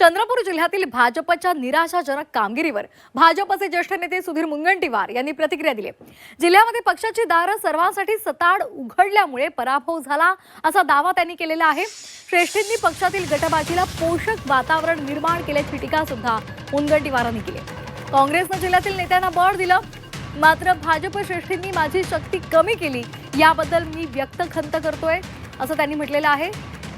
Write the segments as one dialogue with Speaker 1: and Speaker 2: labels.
Speaker 1: चंद्रपूर जिल्ह्यातील भाजपच्या निराशाजनक कामगिरीवर भाजपचे ज्येष्ठ नेते सुधीर मुनगंटीवार यांनी प्रतिक्रिया दिली. जिल्ह्यामध्ये पक्षाची दारं सर्वांसाठी सताड उघडल्यामुळे पराभव झाला असा दावा त्यांनी केलेला आहे. श्रेष्ठींनी पक्षातील गटबाजीला पोषक वातावरण निर्माण केल्याची टीका सुद्धा मुनगंटीवारांनी केली. काँग्रेसनं जिल्ह्यातील नेत्यांना बळ दिलं. मात्र भाजप श्रेष्ठींनी माझी शक्ती कमी केली. याबद्दल मी व्यक्त खंत करतोय असं त्यांनी म्हटलेलं आहे.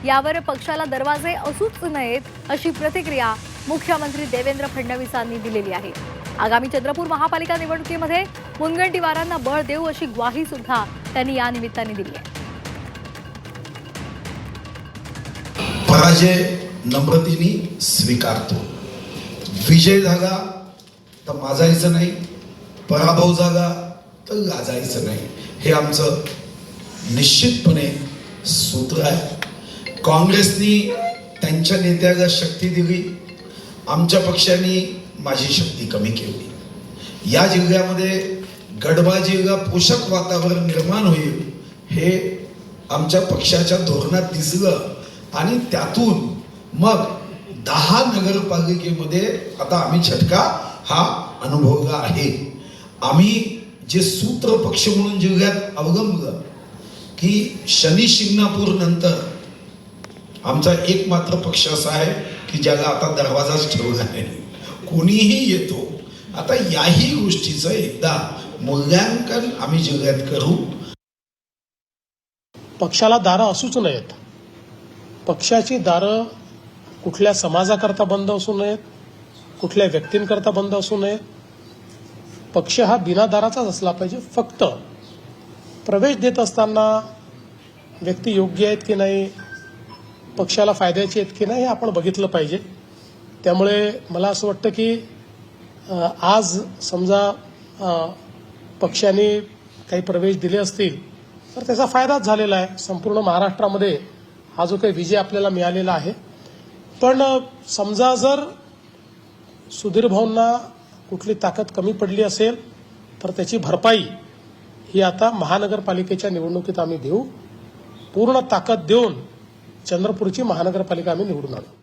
Speaker 1: यावर पक्षाला दरवाजे असूच नयेत अशी प्रतिक्रिया मुख्यमंत्री देवेंद्र फडणवीसांनी दिलेली आहे. आगामी चंद्रपूर महापालिका निवडणुकीमध्ये मुनगंटीवारांना बळ देऊ अशी ग्वाही सुद्धा त्यांनी या निमित्ताने दिली आहे.
Speaker 2: पराजय नम्रतेने स्वीकारतो. विजय झाला तर माजायचं नाही पराभव झाला तर गाजायचं नाही. हे आमचं निश्चितपणे सूत्र आहे. काँग्रेसनी त्यांच्या नेत्याला शक्ती दिली. आमच्या पक्षाने माझी शक्ती कमी केली. या जिल्ह्यामध्ये गडबाजीला पोषक वातावरण निर्माण होईल हे आमच्या पक्षाच्या धोरणात दिसलं आणि त्यातून मग दहा नगरपालिकेमध्ये आता आम्ही छटका हा अनुभवला आहे. आम्ही जे सूत्र पक्ष म्हणून जिल्ह्यात अवगमलं की शनी शिंगणापूर नंतर आमचा एकमात्र पक्ष असा आहे की ज्याला आता दरवाजाच ठेवला आहे कोणीही येतो आता याही गोष्टीचं एकदा मूल्यांकन आम्ही जिल्ह्यात करू.
Speaker 3: पक्षाला दारं असूच नयेत. पक्षाची दारं कुठल्या समाजाकरता बंद असू नयेत कुठल्या व्यक्तींकरता बंद असू नयेत. पक्ष हा बिना दाराचाच असला पाहिजे फक्त प्रवेश देत असताना व्यक्ती योग्य आहेत की नाही पक्षाला फायद्याची आहेत की नाही हे आपण बघितलं पाहिजे. त्यामुळे मला असं वाटतं की आज समजा पक्षाने काही प्रवेश दिले असतील तर त्याचा फायदाच झालेला आहे. संपूर्ण महाराष्ट्रामध्ये हा जो काही विजय आपल्याला मिळालेला आहे. पण समजा जर सुधीर भाऊंना कुठली ताकद कमी पडली असेल तर त्याची भरपाई ही आता महानगरपालिकेच्या निवडणुकीत आम्ही देऊ. पूर्ण ताकद देऊन चंद्रपूरची महानगरपालिका आम्ही निवडून आणू